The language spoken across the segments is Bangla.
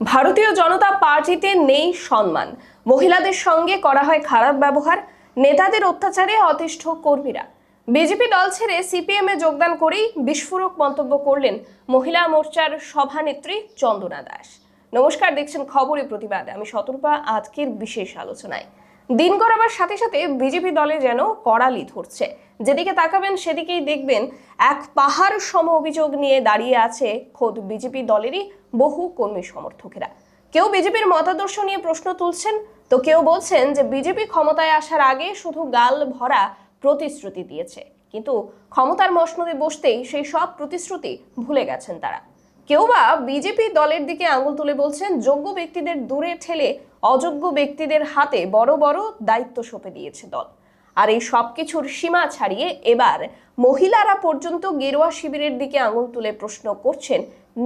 ভারতীয় জনতা পার্টিতে নেই সম্মান। মহিলাদের সঙ্গে করা হয় খারাপ ব্যবহার, নেতাদের অত্যাচারে অতিষ্ঠ কর্মীরা। বিজেপি দল ছেড়ে সিপিএমে যোগদান করেই বিস্ফোরক মন্তব্য করলেন মহিলা মোর্চার সভানেত্রী চন্দনা দাস। নমস্কার, দেখছেন খবরে প্রতিবাদ। আমি সতর্পা, আজকের বিশেষ আলোচনায়। দিন গড়াবার সাথে সাথে বিজেপি দলে যেন কড়ালি ধরছে। যেদিকে তাকাবেন, সেদিকেই দেখবেন এক পাহাড় সম অভিযোগ নিয়ে দাঁড়িয়ে আছে খোদ বিজেপি দলেরই বহু কর্মী সমর্থকেরা। কেউ বিজেপির মতাদর্শ নিয়ে প্রশ্ন তুলছেন, তো কেউ বলছেন যে বিজেপি ক্ষমতায় আসার আগে শুধু গাল ভরা প্রতিশ্রুতি দিয়েছে। কিন্তু ক্ষমতার মসনদে বসতেই সেই সব প্রতিশ্রুতি ভুলে গেছেন তারা। কেউ বা বিজেপি দলের দিকে আঙুল তুলে বলছেন, যোগ্য ব্যক্তিদের দূরে ঠেলে অযোগ্য ব্যক্তিদের হাতে বড় বড় দায়িত্ব সঁপে দিয়েছে দল। আর এই সব কিছুর সীমা ছাড়িয়ে এবার মহিলারা পর্যন্ত গেরুয়া শিবিরের দিকে আঙুল তুলে প্রশ্ন করছেন,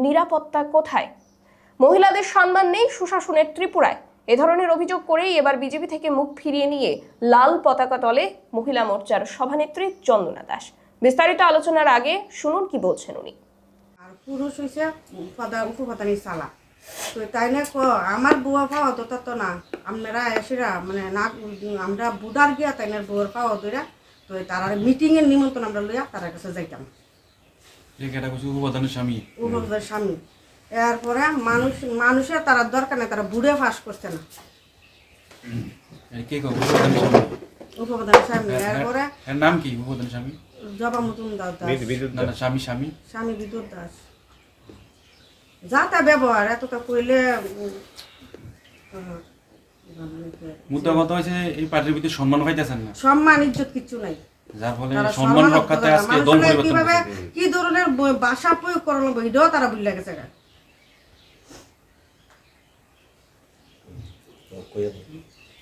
নিরাপত্তা কোথায়? মহিলাদের সম্মান নেই সুশাসনের ত্রিপুরায়। এ ধরনের অভিযোগ করেই এবার বিজেপি থেকে মুখ ফিরিয়ে নিয়ে লাল পতাকা তলে মহিলা মোর্চার সভানেত্রী চন্দনা দাস। বিস্তারিত আলোচনার আগে শুনুন কি বলছেন উনি। আর পুরুষ প্রধান উপপ্রধানী চালা। তো তাই না ক আমার বুয়া পাওয়া তো তত না। আমরা এসেরা মানে না আমরা বুদার গিয়া তাই না বুয়ার পাওয়া দইরা তো তার মিটিং এর নিমন্ত্রণ আমরা লইয়া তার কাছে যাইতাম। স্বামী। উপপ্রধানের স্বামী। এরপরে মানুষ মানুষের তারা দরকার নেই তারা বুড়ে ফাঁস করছে না। এটা কে কো উপপ্রধানের স্বামী। এরপরে নাম কি? উপপ্রধানের স্বামী? জবা মতুন দাস। না না স্বামী স্বামী। স্বামী বিদ্যুৎ দাস। যা তা ব্যবহার এতটা কইলে মুদ্রা কথা হয়েছে এই পার্টির ভিতরে সম্মান পাইতেছেন না। সম্মান ইজ্জত কিচ্ছু নাই। যার ফলে সম্মান রক্ষাতে আজকে দল পরিবর্তন কীভাবে কি ধরনের ভাষা প্রয়োগ করানো এটাও তারা বুঝলে গেছে গা।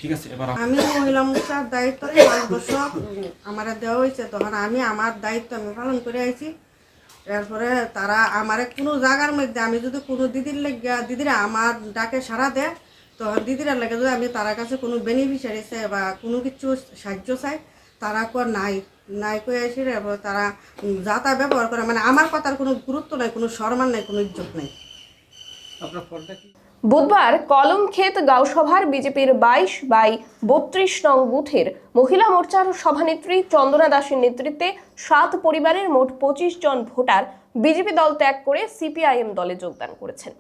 ঠিক আছে, এবার আমি মহিলা মোর্চার দায়িত্ব পাঁচ বছর আমার দেওয়া হয়েছে, তখন আমি আমার দায়িত্ব আমি পালন করে আইছি। এরপরে তারা আমারে কোনো জায়গার মধ্যে, আমি যদি কোনো দিদির লেগে দিদিরা আমার ডাকে সাড়া দেয়, তখন দিদিরা লেগে যদি আমি তার কাছে কোনো বেনিফিশিয়ারি চাই বা কোনো কিছু সাহায্য চাই, তারা কর নাই নাই কয়ে আসি এরপর তারা যা তা ব্যবহার করে মানে আমার কথার কোনো গুরুত্ব নাই, কোনো সম্মান নাই, কোনো ইজ্জত নাই। বুধবার কলমক্ষেত গাঁওসভার বিজেপির বাইশ বাই বত্রিশ নং বুথের মহিলা মোর্চার সভানেত্রী চন্দনা দাসের নেতৃত্বে সাত পরিবারের মোট পঁচিশ জন ভোটার বিজেপি দল ত্যাগ করে সিপিআইএম দলে যোগদান করেছেন।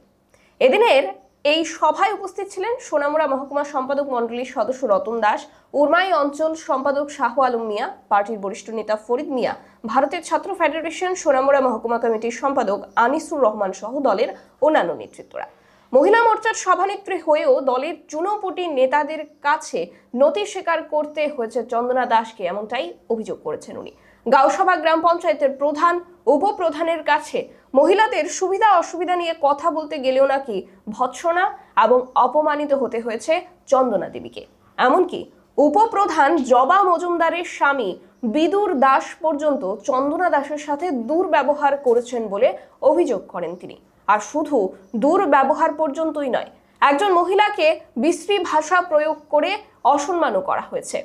এদিনের এই সভায় উপস্থিত ছিলেন সোনামুড়া মহকুমা সম্পাদক মণ্ডলীর সদস্য রতন দাস, উরমাই অঞ্চল সম্পাদক শাহ আলম মিয়া, পার্টির বরিষ্ঠ নেতা ফরিদ মিয়া, ভারতের ছাত্র ফেডারেশন সোনামুড়া মহকুমা কমিটির সম্পাদক আনিসুর রহমান সহ দলের অন্যান্য নেতৃত্বরা। মহিলা মোর্চার সভানেত্রী হয়েও দলের চুনোপুটি নেতাদের কাছে নথি স্বীকার করতে হয়েছে চন্দনা দাসকে, এমনটাই অভিযোগ করেছেন উনি। গাঁওসভা গ্রাম পঞ্চায়েতের প্রধান, উপপ্রধানের কাছে মহিলাদের সুবিধা অসুবিধা নিয়ে কথা বলতে গেলেও নাকি ভৎসনা এবং অপমানিত হতে হয়েছে চন্দনা দেবীকে। এমনকি উপপ্রধান জবা মজুমদারের স্বামী বিদুর দাস পর্যন্ত চন্দনা দাসের সাথে দুর্ব্যবহার করেছেন বলে অভিযোগ করেন তিনি। আর শুধু দুর্ব্যবহার পর্যন্তই নয়, একজন মহিলাকে বিশ্রী ভাষা প্রয়োগ করে অসম্মানও করা হয়েছে।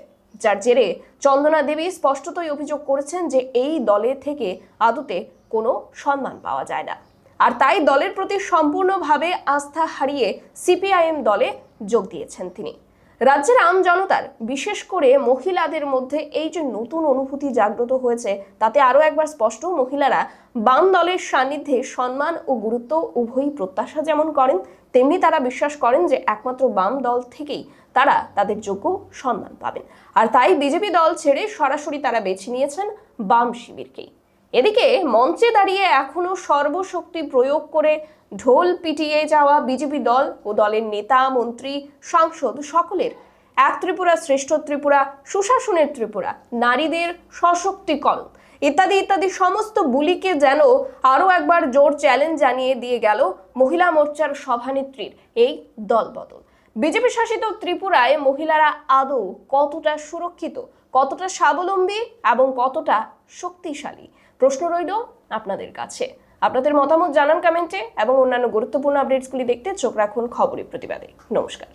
যার জেরে চন্দনা দেবী স্পষ্টতই অভিযোগ করেছেন যে এই দলে থেকে আদতে কোনো সম্মান পাওয়া যায় না। আর তাই দলের প্রতি সম্পূর্ণভাবে আস্থা হারিয়ে সিপিআইএম দলে যোগ দিয়েছেন তিনি। রাজ্যের আম জনতার, বিশেষ করে মহিলাদের মধ্যে এই যে নতুন অনুভূতি জাগ্রত হয়েছে, তাতে আরও একবার স্পষ্ট, মহিলারা বাম দলের সান্নিধ্যে সম্মান ও গুরুত্ব উভয়ই প্রত্যাশা যেমন করেন, তেমনি তারা বিশ্বাস করেন যে একমাত্র বাম দল থেকেই তারা তাদের যোগ্য সম্মান পাবেন। আর তাই বিজেপি দল ছেড়ে সরাসরি তারা বেছে নিয়েছেন বাম শিবিরকেই। এদিকে মঞ্চে দাঁড়িয়ে এখনও সর্বশক্তি প্রয়োগ করে ঢোল পিটিয়ে যাওয়া বিজেপি দল ও দলের নেতা, মন্ত্রী, সাংসদ সকলের। এক ত্রিপুরা শ্রেষ্ঠ ত্রিপুরা, সুশাসনের ত্রিপুরা, নারীদের সশক্তিকরণ ইত্যাদি ইত্যাদি সমস্ত বুলিকে যেন আরও একবার জোর চ্যালেঞ্জ জানিয়ে দিয়ে গেল মহিলা মোর্চার সভানেত্রীর এই দলবদল। বিজেপি শাসিত ত্রিপুরায় মহিলারা আদৌ কতটা সুরক্ষিত? কতটা স্বাবলম্বী এবং কতটা শক্তিশালী? প্রশ্ন রইল আপনাদের কাছে। আপনাদের মতামত জানান কমেন্টে এবং অন্যান্য গুরুত্বপূর্ণ আপডেটসগুলি দেখতে চোখ রাখুন খবরের প্রতিবাদে। নমস্কার।